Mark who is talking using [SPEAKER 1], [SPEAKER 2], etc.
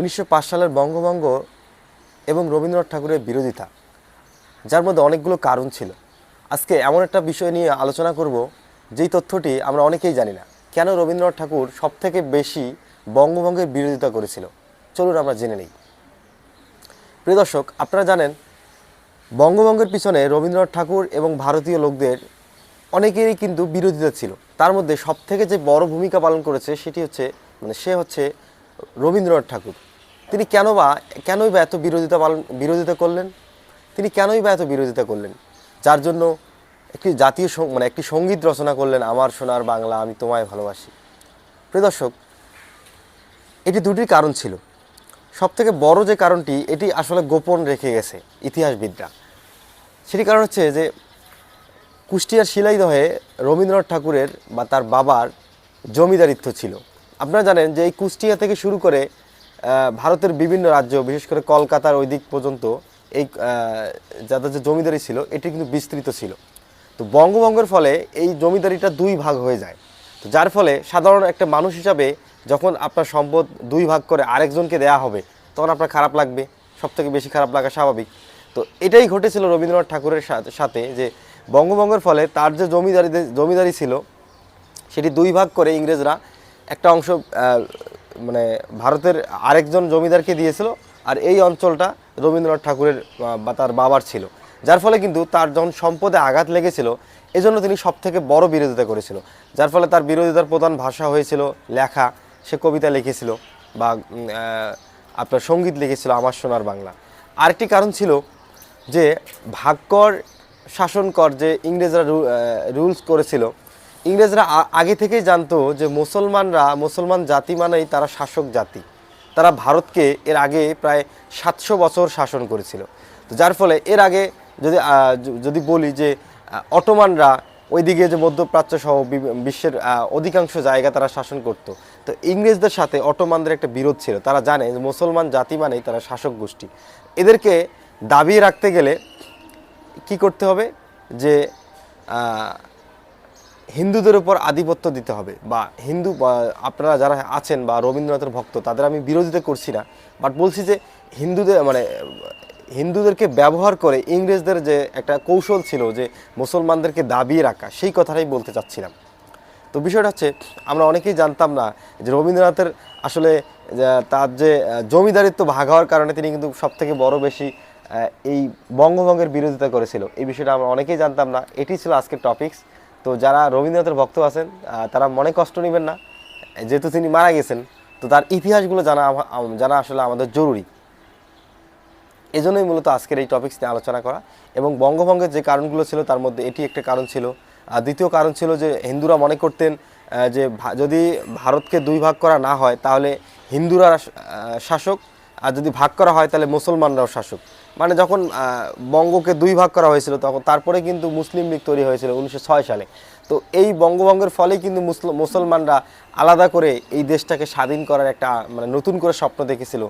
[SPEAKER 1] উনিশশো পাঁচ সালের বঙ্গভঙ্গ এবং রবীন্দ্রনাথ ঠাকুরের বিরোধিতা, যার মধ্যে অনেকগুলো কারণ ছিল। আজকে এমন একটা বিষয় নিয়ে আলোচনা করব, যেই তথ্যটি আমরা অনেকেই জানি না। কেন রবীন্দ্রনাথ ঠাকুর সবথেকে বেশি বঙ্গভঙ্গের বিরোধিতা করেছিল? চলুন আমরা জেনে নিই। প্রিয় দর্শক, আপনারা জানেন, বঙ্গভঙ্গের পিছনে রবীন্দ্রনাথ ঠাকুর এবং ভারতীয় লোকদের অনেকেরই কিন্তু বিরোধিতা ছিল। তার মধ্যে সবথেকে যে বড় ভূমিকা পালন করেছে সেটি হচ্ছে মানে সে হচ্ছে রবীন্দ্রনাথ ঠাকুর। তিনি কেন বা কেনই বা এত বিরোধিতা পালন বিরোধিতা করলেন? তিনি কেনই বা এত বিরোধিতা করলেন? যার জন্য একটি জাতীয় মানে একটি সংগীত রচনা করলেন, আমার সোনার বাংলা, আমি তোমায় ভালোবাসি। প্রিয় দর্শক, এটি দুটি কারণ ছিল। সবথেকে বড় যে কারণটি, এটি আসলে গোপন রেখে গেছে ইতিহাসবিদরা। সেটি কারণ হচ্ছে যে, কুষ্টিয়ার শিলাইদহে রবীন্দ্রনাথ ঠাকুরের বা তার বাবার জমিদারিত্ব ছিল। আপনারা জানেন যে এই কুষ্টিয়া থেকে শুরু করে ভারতের বিভিন্ন রাজ্য, বিশেষ করে কলকাতার ওই দিক পর্যন্ত এই যাদের যে জমিদারি ছিল, এটি কিন্তু বিস্তৃত ছিল। তো বঙ্গভঙ্গের ফলে এই জমিদারিটা দুই ভাগ হয়ে যায়। তো যার ফলে সাধারণ একটা মানুষ হিসাবে যখন আপনার সম্পদ দুই ভাগ করে আরেকজনকে দেয়া হবে, তখন আপনার খারাপ লাগবে। সব থেকে বেশি খারাপ লাগা স্বাভাবিক। তো এটাই ঘটেছিল রবীন্দ্রনাথ ঠাকুরের সাথে- যে বঙ্গভঙ্গের ফলে তার যে জমিদারি জমিদারি ছিল, সেটি দুই ভাগ করে ইংরেজরা একটা অংশ মানে ভারতের আরেকজন জমিদারকে দিয়েছিল, আর এই অঞ্চলটা রবীন্দ্রনাথ ঠাকুরের বা তার বাবার ছিল। যার ফলে কিন্তু তার যখন সম্পদে আঘাত লেগেছিল, এজন্য তিনি সব থেকে বড় বিরোধিতা করেছিল। যার ফলে তার বিরোধিতার প্রধান ভাষা হয়েছিল লেখা। সে কবিতা লিখেছিল বা আপনার সংগীত লিখেছিল আমার সোনার বাংলা। আরেকটি কারণ ছিল যে ভাগ্যর শাসন কর যে ইংরেজরা রুলস করেছিল ইংরেজরা আগে থেকেই জানতো যে মুসলমানরা, মুসলমান জাতি মানেই তারা শাসক জাতি। তারা ভারতকে এর আগে প্রায় সাতশো বছর শাসন করেছিল। তো যার ফলে এর আগে যদি যদি বলি যে অটোমানরা ওইদিকে যে মধ্যপ্রাচ্য সহ বিশ্বের অধিকাংশ জায়গা তারা শাসন করত। তো ইংরেজদের সাথে অটোমানদের একটা বিরোধ ছিল। তারা জানে যে মুসলমান জাতি মানেই তারা শাসক গোষ্ঠী। এদেরকে দাবিয়ে রাখতে গেলে কি করতে হবে? যে হিন্দুদের উপর আধিপত্য দিতে হবে বা হিন্দু আপনারা যারা আছেন বা রবীন্দ্রনাথের ভক্ত, তাদের আমি বিরোধিতা করছি না। বাট বলছি যে হিন্দুদের মানে হিন্দুদেরকে ব্যবহার করে ইংরেজদের যে একটা কৌশল ছিল যে মুসলমানদেরকে দাবিয়ে রাখা, সেই কথাটাই বলতে চাচ্ছিলাম। তো বিষয়টা হচ্ছে, আমরা অনেকেই জানতাম না যে রবীন্দ্রনাথের আসলে তার যে জমিদারিত্ব ভাগ হওয়ার কারণে তিনি কিন্তু সব থেকে বড় বেশি এই বঙ্গভঙ্গের বিরোধিতা করেছিল। এই বিষয়টা আমরা অনেকেই জানতাম না। এটি ছিল আজকের টপিকস তো যারা রবীন্দ্রনাথের ভক্ত আছেন তারা মনে কষ্ট নেবেন না। যেহেতু তিনি মারা গেছেন, তো তার ইতিহাসগুলো জানা জানা আসলে আমাদের জরুরি। এজন্যই মূলত আজকের এই টপিকস নিয়ে আলোচনা করা এবং বঙ্গভঙ্গের যে কারণগুলো ছিল, তার মধ্যে এটি একটা কারণ ছিল। আর দ্বিতীয় কারণ ছিল যে হিন্দুরা মনে করতেন যে যদি ভারতকে দুই ভাগ করা না হয়, তাহলে হিন্দুরা শাসক আর যদি ভাগ করা হয় তাহলে মুসলমানরাও শাসক। মানে যখন বঙ্গকে দুই ভাগ করা হয়েছিল, তখন তারপরে কিন্তু মুসলিম লীগ তৈরি হয়েছিল উনিশশো ছয় সালে। তো এই বঙ্গভঙ্গের ফলে কিন্তু মুসল- মুসলমানরা আলাদা করে এই দেশটাকে স্বাধীন করার একটা মানে নতুন করে স্বপ্ন দেখেছিল।